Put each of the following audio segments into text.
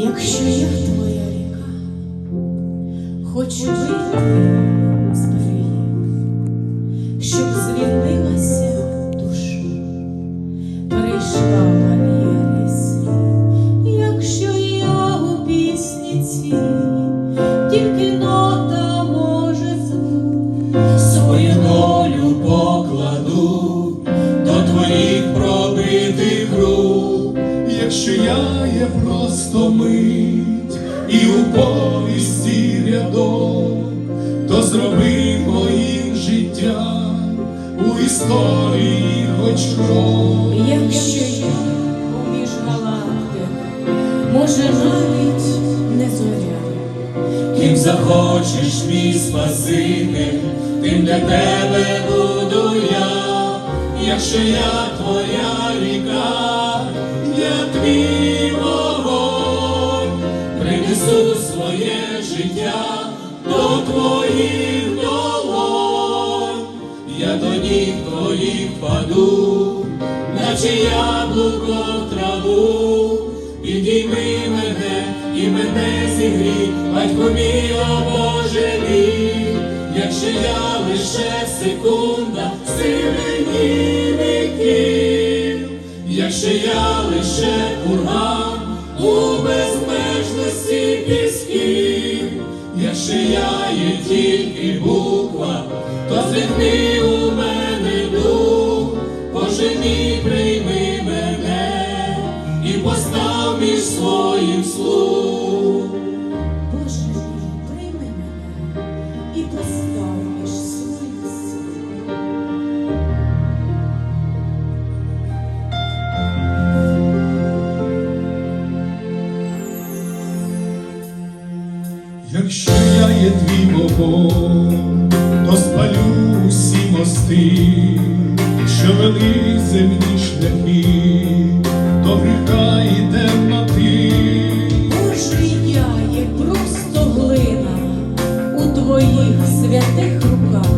Якщо я твоя ріка, хочу вийти з берегів, щоб звільнилася душа, перейшла бар'єри слів. Якщо я у пісні цій, тільки якщо я є просто мить і у повісті рядок, то зроби моїм життям у історії хоч крок. Якщо я поміж галактик, може навіть не зоря. Ким захочеш, мій Спаситель, тим для тебе буду я, якщо я твоя ріка, я твій принесу своє життя до твоїх долонь, я до ніг паду, наче яблуко в траву, підійми мене і мене зігрій, батько мій, о Боже мій, якщо я лише секунда віків, якщо я лише курган у безмежності пісків, якщо я є тільки буква, то злітни у мене дух, Боже мій, прийми мене і постав між своїм слуг. Якщо я є твій вогонь, то спалю усі мости, що вели земні шляхи, до гріха і темноти. Боже, я є просто глина у твоїх святих руках.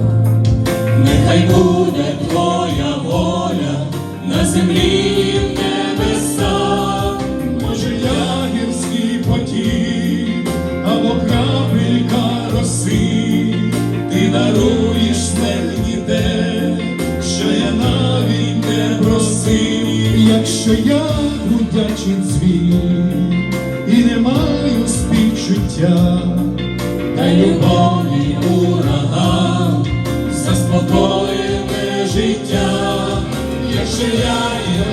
Нехай буде твоя воля на землі даруєш мені те, що я навіть не просив. Якщо я грудячий дзвін і не маю співчуття, та любові ураган заспокоїне життя, якщо я є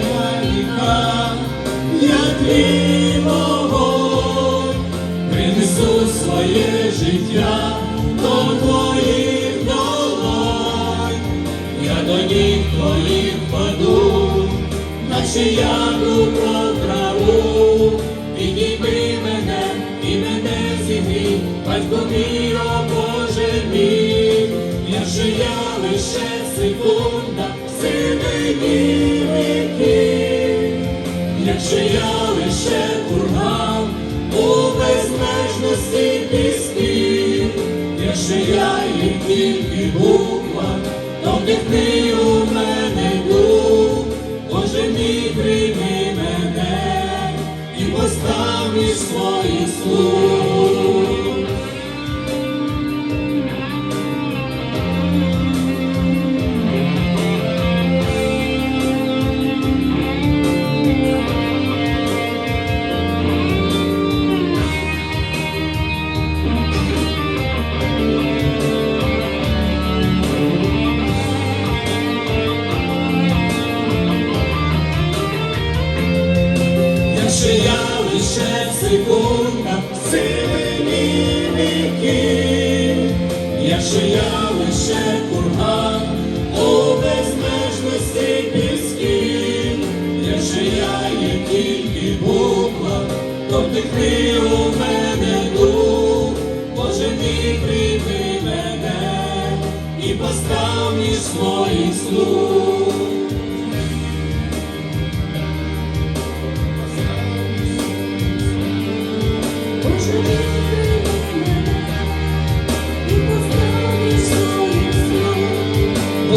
ріка, я твій наче яблуко в траву, підійми мене і мене зігрій, батько мій, о Боже мій, якщо я лише секунда, сивині віків, якщо я лише курган у безмежності пісків, якщо я є тільки буква, то вдихни постав якщо я лише курган у безмежності пісків, якщо я є тільки буква, то вдихни у мене дух, Боже ти прийми мене і постав між своїх слуг.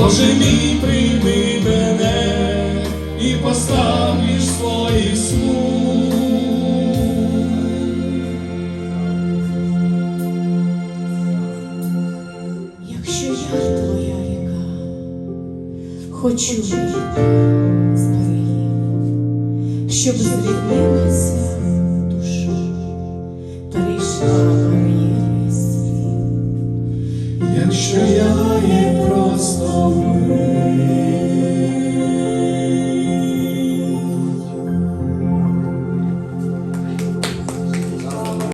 Боже мій прийми мене і постав між своїх слуг. Якщо я твоя ріка, хочу зберіг, щоб зрівнилася душа, прийшла моє Якщо я є Oh.